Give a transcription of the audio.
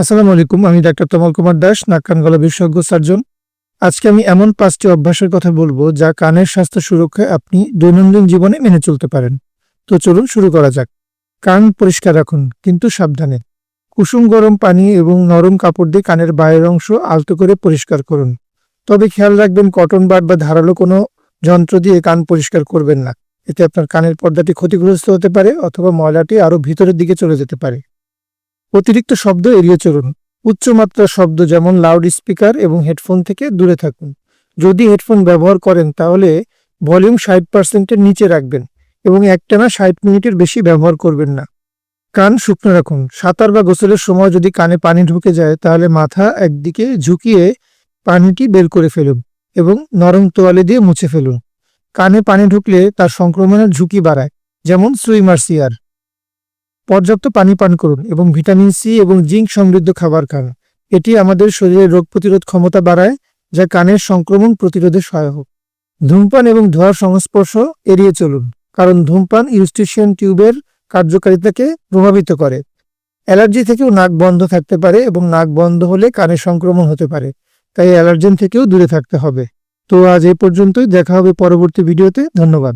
আসসালামু আলাইকুম, আমি ডাক্তার তমাল কুমার দাস, নাক কান গলা বিশেষজ্ঞ সার্জন। আজকে আমি এমন পাঁচটি অভ্যাসের কথা বলব যা কানের স্বাস্থ্য সুরক্ষায় আপনি দৈনন্দিন জীবনে মেনে চলতে পারেন। তো চলুন শুরু করা যাক। কান পরিষ্কার রাখুন, কিন্তু সাবধানে। কুসুম গরম পানি এবং নরম কাপড় দিয়ে কানের বাইরের অংশ আলতো করে পরিষ্কার করুন। তবে খেয়াল রাখবেন কটন বাড বা ধারালো কোনো যন্ত্র দিয়ে কান পরিষ্কার করবেন না। এতে আপনার কানের পর্দাটি ক্ষতিগ্রস্ত হতে পারে অথবা ময়লাটি আরও ভিতরের দিকে চলে যেতে পারে। অতিরিক্ত শব্দ এড়িয়ে চলুন। উচ্চমাত্রার শব্দ যেমন লাউড স্পিকার এবং হেডফোন থেকে দূরে থাকুন। যদি হেডফোন ব্যবহার করেন, তাহলে ভলিউম ষাট পার্সেন্টের নিচে রাখবেন এবং একটানা ষাট মিনিটের বেশি ব্যবহার করবেন না। কান শুকনো রাখুন। সাঁতার বা গোসলের সময় যদি কানে পানি ঢুকে যায়, তাহলে মাথা একদিকে ঝুঁকিয়ে পানিটি বের করে ফেলুন এবং নরম তোয়ালে দিয়ে মুছে ফেলুন। কানে পানি ঢুকলে তার সংক্রমণের ঝুঁকি বাড়ায়, যেমন সুইমার্সিয়ার পর্যাপ্ত পানি পান করুন এবং ভিটামিন সি এবং জিঙ্ক সমৃদ্ধ খাবার খান। এটি আমাদের শরীরের রোগ প্রতিরোধ ক্ষমতা বাড়ায়, যা কানের সংক্রমণ প্রতিরোধে সহায়ক। ধূমপান এবং ধোঁয়ার সংস্পর্শ এড়িয়ে চলুন, কারণ ধূমপান ইউস্টিশিয়ান টিউবের কার্যকারিতাকে প্রভাবিত করে। অ্যালার্জি থেকেও নাক বন্ধ থাকতে পারে এবং নাক বন্ধ হলে কানে সংক্রমণ হতে পারে, তাই অ্যালার্জেন থেকেও দূরে থাকতে হবে। তো আজ এই পর্যন্তই, দেখা হবে পরবর্তী ভিডিওতে, ধন্যবাদ।